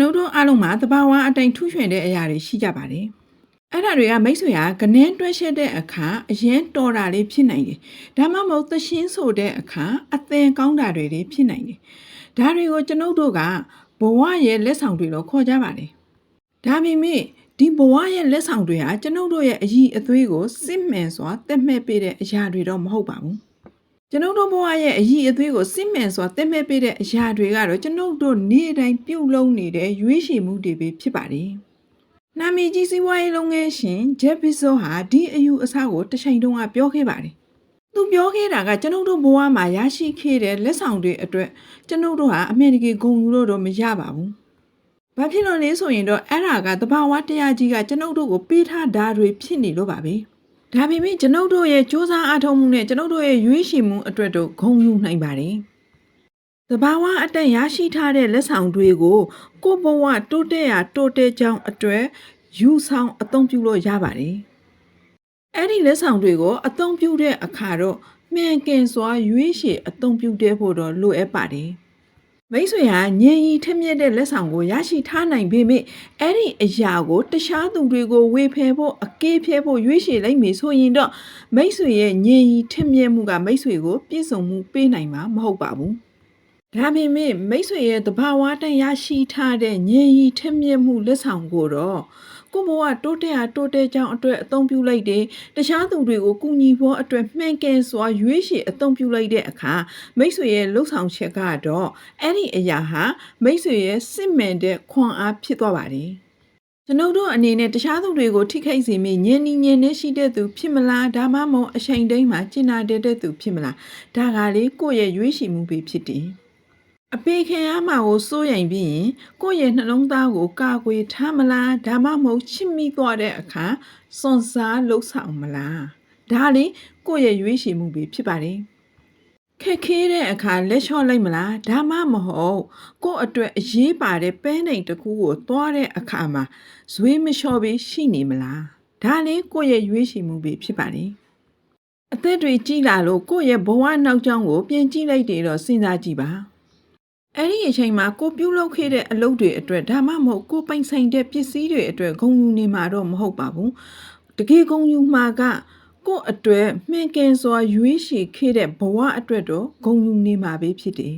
ကျွန်ုပ်တို့အားလုံးမှာသဘာဝအတိုင်းထူးချွန်တဲ့အရာတွေရှိကြပါတယ်အဲ့ဒါတွေကမိတ်ဆွေကကနန်းတွဲရှက်တဲ့အခါအရင်တော်တာလေးဖြစ်နိုင်တယ်ဒါမှမဟုတ်သရှင်းဆိုတဲ့အခါအသင်ကောင်းတာတွေတွေဖြစ်နိုင်တယ်ဒါတွေကိုကျွန်ုပ်တို့ကဘဝရဲ့လက်ဆောင်တွေလို့ခေါ်ကြပါတယ်ဒါပေမဲ့ဒီဘဝရဲ့လက်ဆောင်တွေဟာကျွန်ုပ်တို့ရဲ့အည်အသွေးကိုစစ်မှန်စွာတက်မဲ့ပေးတဲ့အရာတွေတော့မဟုတ်ပါဘူး ကျွန်ုပ်တို့ဘဝရဲ့အည်အသွေးကိုစစ်မှန်စွာတက်မဲ့ပေးတဲ့အရာတွေကတော့ကျွန်ုပ်တို့နေ့တိုင်းပြုတ်လုံးနေတဲ့ရွေးချယ်မှုတွေပဲဖြစ်ပါတယ်။နာမည်ကြီးစီးပွားရေးလုပ်ငန်းရှင်ဂျက်ဘီဇိုဟာဒီအယူအဆကိုတစ်ချိန်တုန်းကပြောခဲ့ပါတယ်။သူပြောခဲ့တာကကျွန်ုပ်တို့ဘဝမှာရရှိခဲ့တဲ့လက်ဆောင်တွေအတွက်ကျွန်ုပ်တို့ဟာအမေရိကန်ဂုဏ်ယူလို့တော့မရပါဘူး။ဘာဖြစ်လို့လဲဆိုရင်တော့အဲ့ဒါကတဘာဝတရားကြီးကကျွန်ုပ်တို့ကိုပေးထားတာတွေဖြစ်နေလို့ပါပဲ။ ဒါပေမဲ့ကျွန်ုပ်တို့ရဲ့စ조사အားထုတ်မှုနဲ့ကျွန်ုပ်တို့ရဲ့ရွေးချယ်မှုအတွက်တော့ဂုဏ်ယူနိုင်ပါတယ်။တဘာဝအတန်ရရှိထားတဲ့လက်ဆောင်တွေကိုကိုယ့်ဘဝတိုးတက်ရာတိုးတက်ကြောင်းအတွက်ယူဆောင်အသုံးပြုလို့ရပါတယ်။အဲ့ဒီလက်ဆောင်တွေကိုအသုံးပြုတဲ့အခါတော့မှန်ကန်စွာရွေးချယ်အသုံးပြုတဲ့ဖို့တော့လိုအပ်ပါတယ်။ မိတ်ဆွေဟာညင်ရီထက်မြက်တဲ့လက်ဆောင်ကိုရရှိထားနိုင်ပေမဲ့အဲ့ဒီအရာကိုတခြားသူတွေကိုဝေဖယ်ဖို့အကေးဖျဲဖို့ရွေးချယ်လိုက်မယ်ဆိုရင်တော့မိတ်ဆွေရဲ့ညင်ရီထက်မြက်မှုကမိတ်ဆွေကိုပြည့်စုံမှုပေးနိုင်မှာမဟုတ်ပါဘူး။ ဒါပေမဲ့မိတ်ဆွေရဲ့တဘာဝတန်ရရှိထားတဲ့ညင်ရီထက်မြက်မှုလက်ဆောင်ကိုတော့ကိုဘဝတိုးတက်အားတိုးတက်ကြောင်းအတွက်အသုံးပြုလိုက်တယ်တခြားသူတွေကိုကူညီဖို့အတွက်မှန်ကန်စွာရွေးချယ်အသုံးပြုလိုက်တဲ့အခါမိတ်ဆွေရဲ့လှုပ်ဆောင်ချက်ကတော့အဲ့ဒီအရာဟာမိတ်ဆွေရဲ့စစ်မှန်တဲ့ခွန်အားဖြစ်သွားပါတယ်။ကျွန်ုပ်တို့အနေနဲ့တခြားသူတွေကိုထိခိုက်စေမိညင်နီညင်နဲ့ရှိတဲ့သူဖြစ်မလားဒါမှမဟုတ်အချိန်တိုင်းမှာကျင်နာတဲ့တဲ့သူဖြစ်မလားဒါကလေကိုယ့်ရဲ့ရွေးချယ်မှုပဲဖြစ်တယ်။ အပေခင်အားမှာကိုစိုးရိမ်ပြီးရင်ကိုယ့်ရဲ့နှလုံးသားကိုကာကွယ်ထားမလားဒါမှမဟုတ်ချစ်မိသွားတဲ့အခါစွန့်စားလှုပ်ဆောင်မလားဒါလေကိုယ့်ရဲ့ရွေးချယ်မှုပဲဖြစ်ပါတယ်။ခက်ခဲတဲ့အခါလက်လျှော့လိုက်မလားဒါမှမဟုတ်ကိုယ့်အတွက်အရေးပါတဲ့ပဲနိုင်တစ်ခုကိုသွားတဲ့အခါမှာဇွေးမလျှော့ပြီးရှိနေမလားဒါလေးကိုယ့်ရဲ့ရွေးချယ်မှုပဲဖြစ်ပါတယ်အသက်တွေကြီးလာလို့ကိုယ့်ရဲ့ဘဝနောက်ကျောင်းကိုပြန်ကြည့်လိုက်တယ်တော့စဉ်းစားကြည့်ပါ အဲ့ဒီအချိန်မှာကိုပြုတ်လုပ်ခဲ့တဲ့အလုပ်တွေအတွက်ဒါမှမဟုတ်ကိုပိုင်ဆိုင်တဲ့ပစ္စည်းတွေအတွက်ဂုဏ်ယူနေမှာတော့မဟုတ်ပါဘူးတကယ်ဂုဏ်ယူမှာကကိုယ့်အတွက်မှန်ကန်စွာရွေးချယ်ခဲ့တဲ့ဘဝအတွက်တော့ဂုဏ်ယူနေမှာပဲဖြစ်တယ်